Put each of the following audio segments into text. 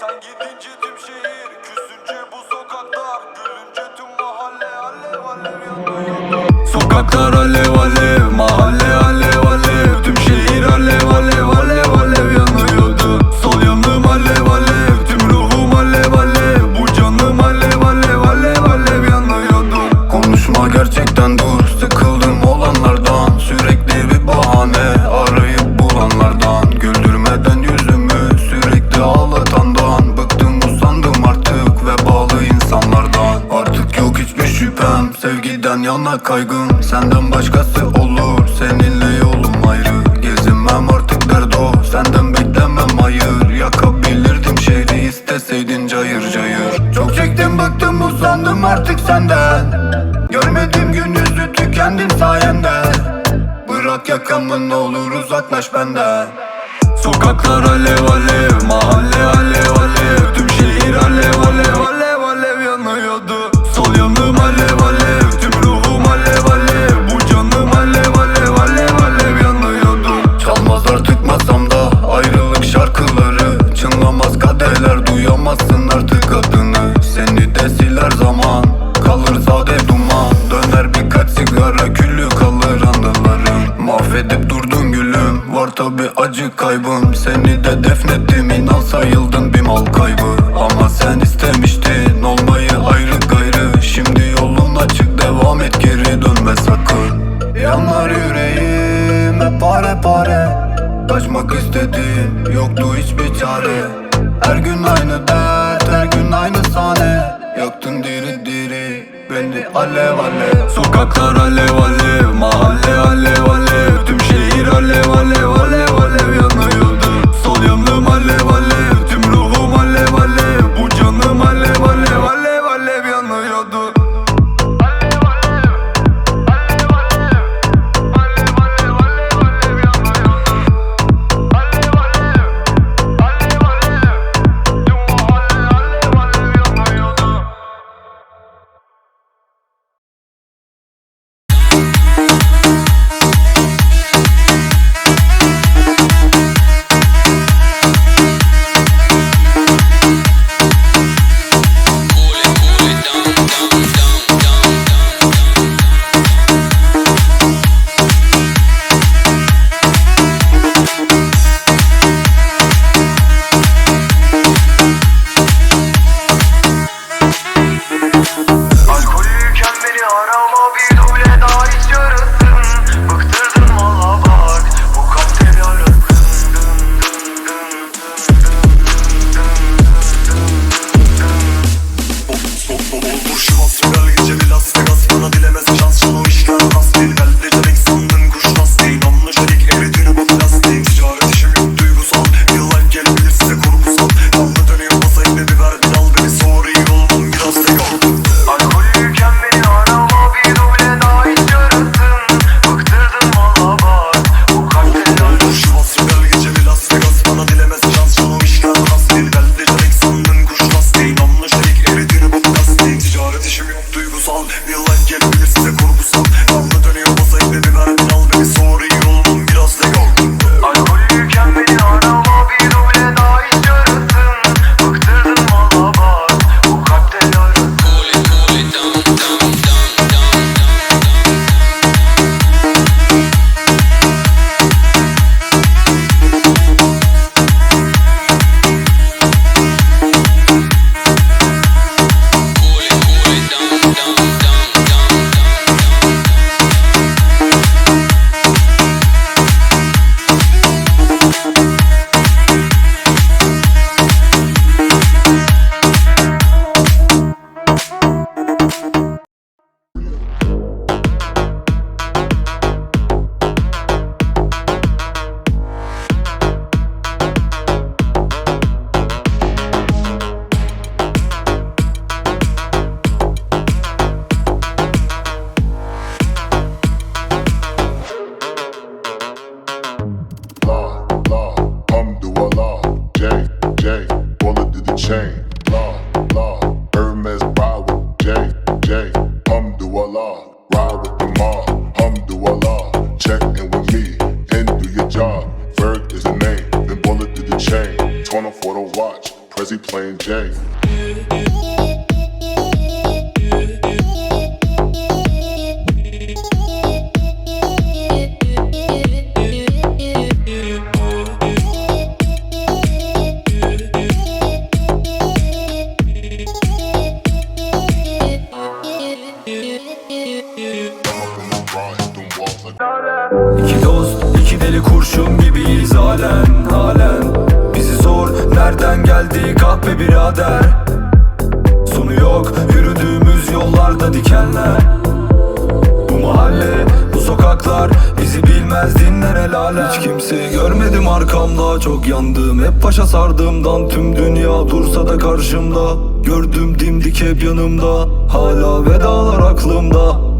Sen gidince tüm şehir Küsünce bu sokaklar Gülünce tüm mahalle Alev alev yanıyor. Sokaklar alev alev Mahalle kaygım Senden başkası olur. Seninle yolum ayrı Gezinmem artık derdo. Senden beklemem hayır Yakabilirdim şehri isteseydin cayır cayır. Çok çektim bıktım usandım artık senden. Görmedim gün yüzü tükendim sayende. Bırak yakamı ne olur uzaklaş benden. Sokaklar alev alev Mahalle alev İstedim yoktu hiçbir çare. Her gün aynı dert her gün aynı sahne. Yaktın diri diri beni alev alev. Sokaklar alev alev mahalle alev alev. Tüm şehir alev alev alev Bullet wanna the chain. La, la, Hermes ride with J, J. Allah, ride with the mob. Allah, check in with me and do your job. Ferg is the name, then bullet through the chain. 20 for the watch, Prezi playing J. İki dost, iki deli kurşun gibiyiz halen, halen. Bizi sor, nereden geldi kahpe birader? Sonu yok, yürüdüğümüz yollarda dikenler. Bu mahalle, bu sokaklar bizi bilmez dinler el alem. Hiç kimseyi görmedim arkamda çok yandım. Hep başa sardığımdan tüm dünya dursa da karşımda. Gördüm dimdik hep yanımda Hala vedalar aklımda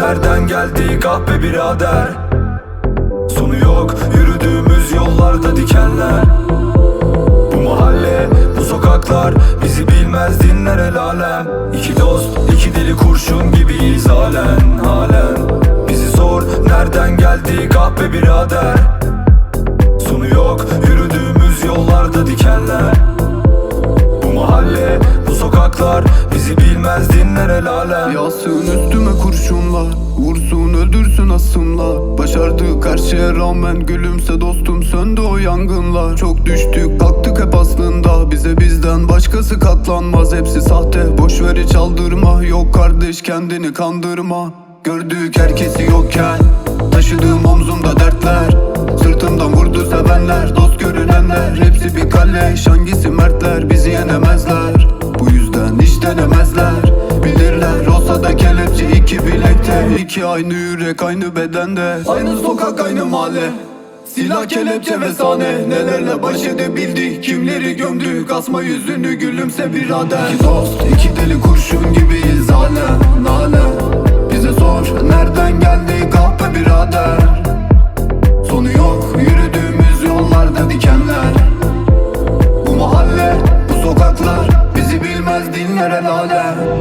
nereden geldi kahpe birader? Sonu yok yürüdüğümüz yollarda dikenler. Bu mahalle bu sokaklar bizi bilmez dinler el alem. İki dost iki deli kurşun gibiyiz halen halen. Bizi sor nereden geldi kahpe birader? Sonu yok yürüdüğümüz yollarda dikenler. Bu mahalle sokaklar bizi bilmez dinler el alem. Yağsın üstüme kurşunlar Vursun öldürsün asımlar. Başardık her şeye rağmen Gülümse dostum söndü o yangınlar. Çok düştük kalktık hep aslında. Bize bizden başkası katlanmaz. Hepsi sahte boşver hiç aldırma. Yok kardeş kendini kandırma. Gördük herkesi yokken Taşıdığım omzumda dertler. Sırtımdan vurdu sevenler Dost görünenler. Hepsi bir kalleş Hangisi mertler? Bizi yenemezler iki aynı yürek aynı bedende. Aynı sokak aynı mahalle. Silah kelepçe ve sahne. Nelerle baş edebildi Kimleri gömdü Kasma yüzünü gülümse birader. İki dost iki deli kurşun gibiyiz. Hala Nale. Bize sor Nereden geldi kahpe birader? Sonu yok yürüdüğümüz yollarda dikenler. Bu mahalle bu sokaklar Bizi bilmez dinlere lale